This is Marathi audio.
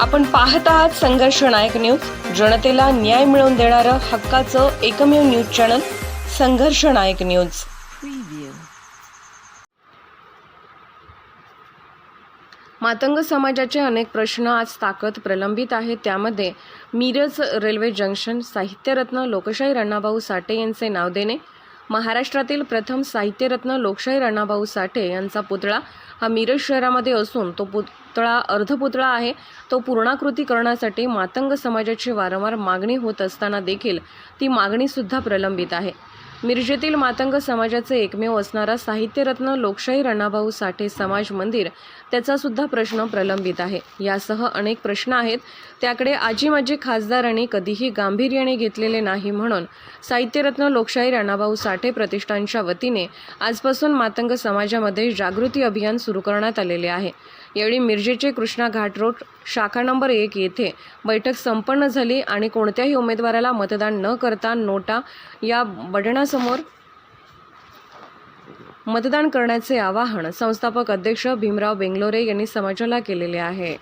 आपण पाहत आहात संघर्ष नायक न्यूज. जनतेला न्याय मिळवून देणारं हक्काचं एकमेव न्यूज चॅनल संघर्ष नायक न्यूज. मातंग समाजाचे अनेक प्रश्न आज ताकद प्रलंबित आहेत. त्यामध्ये मिरज रेल्वे जंक्शन साहित्यरत्न लोकशाही अण्णाभाऊ साठे यांचे नाव देणे महाराष्ट्रातील प्रथम साहित्यरत्न लोकशाही राणाभाऊ साठे यांचा पुतळा हा मिरज शहरामध्ये असून तो पुतळा अर्धपुतळा आहे. तो पूर्णाकृती करण्यासाठी मातंग समाजाची वारंवार मागणी होत असताना देखील ती मागणीसुद्धा प्रलंबित आहे. मिरजेतील मातंग समाजाचे एकमेव असणारा साहित्यरत्न लोकशाही रणाभाऊ साठे समाज मंदिर त्याचा सुद्धा प्रश्न प्रलंबित आहे. यासह अनेक प्रश्न आहेत. त्याकडे आजी माजी खासदारांनी कधीही गांभीर्याने घेतलेले नाही म्हणून साहित्यरत्न लोकशाही रणाभाऊ साठे प्रतिष्ठानच्या वतीने आजपासून मातंग समाजामध्ये जागृती अभियान सुरू करण्यात आलेले आहे. यावेळी मिरजेचे कृष्णा घाट रोड शाखा नंबर एक येथे बैठक संपन्न झाली आणि कोणत्याही उमेदवाराला मतदान न करता नोटा या बटणासमोर मतदान करण्याचे आवाहन संस्थापक अध्यक्ष भीमराव बेंगलोरे यांनी समाजाला केलेले आहे.